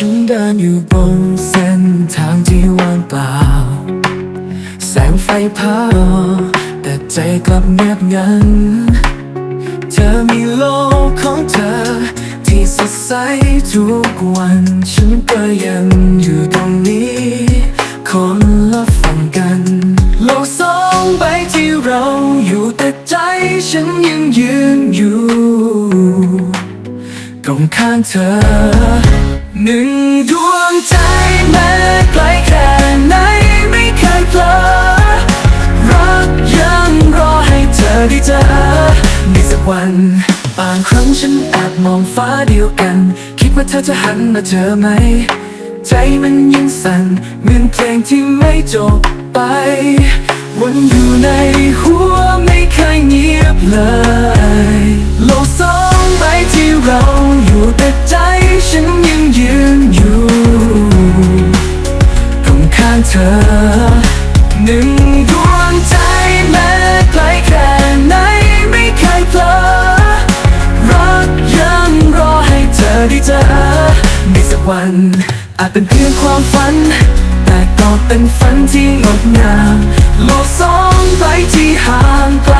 ฉันเดินอยู่บนเส้นทางที่ว่างเปล่า แสงไฟเผาแต่ใจกลับเงียบงัน เธอมีโลกของเธอ ที่สดใสทุกวัน ฉันก็ยังอยู่ตรงนี้ คนละฝั่งกัน โลกสองใบที่เราอยู่แต่ใจฉันยังยืนอยู่ ตรงข้างเธอ หนึ่งดวงใจแม้ไกลแค่ไหนไม่เคยเผลอรักยังรอให้เธอได้เจอในสักวัน บางครั้งฉันแอบมองฟ้าเดียวกัน คิดว่าเธอจะหันมาเจอไหม ใจมันยังสั่นเหมือนเพลงที่ไม่จบไปวนอยู่ในหัวไม่เคยเงียบเลย โลกสองใบที่เราอยู่แต่ใจางเธอ หนึ่งดวงใจแม้ไกลแค่ไหนไม่เคยเผลอรักยังรอให้เธอได้เจอในสักวัน อาจเป็นเพียงความฝัน แต่ก็เป็นฝันที่งดงามโลกสองใบที่ห่างไกล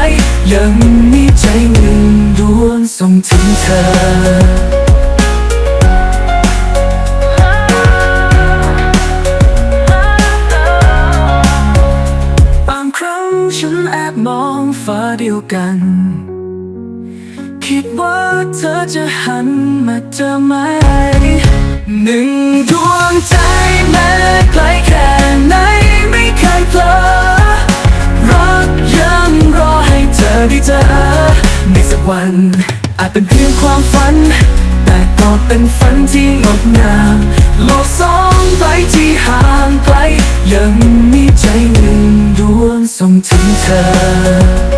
ยังมีใจหนึ่งดวงส่งถึงเธอ ฉันแอบมองฟ้าเดียวกัน คิดว่าเธอจะหันมาเจอไหม หนึ่งดวงใจแม้ไกลแค่ไหนไม่เคยเผลอรักยังรอให้เธอได้เจอในสักวัน อาจเป็นเพียงความฝัน แต่ก็เป็นฝันที่งดงามโลกสองใบที่ห่างไกลยังมีใจ หนึ่งดวงส่งถึงเธอ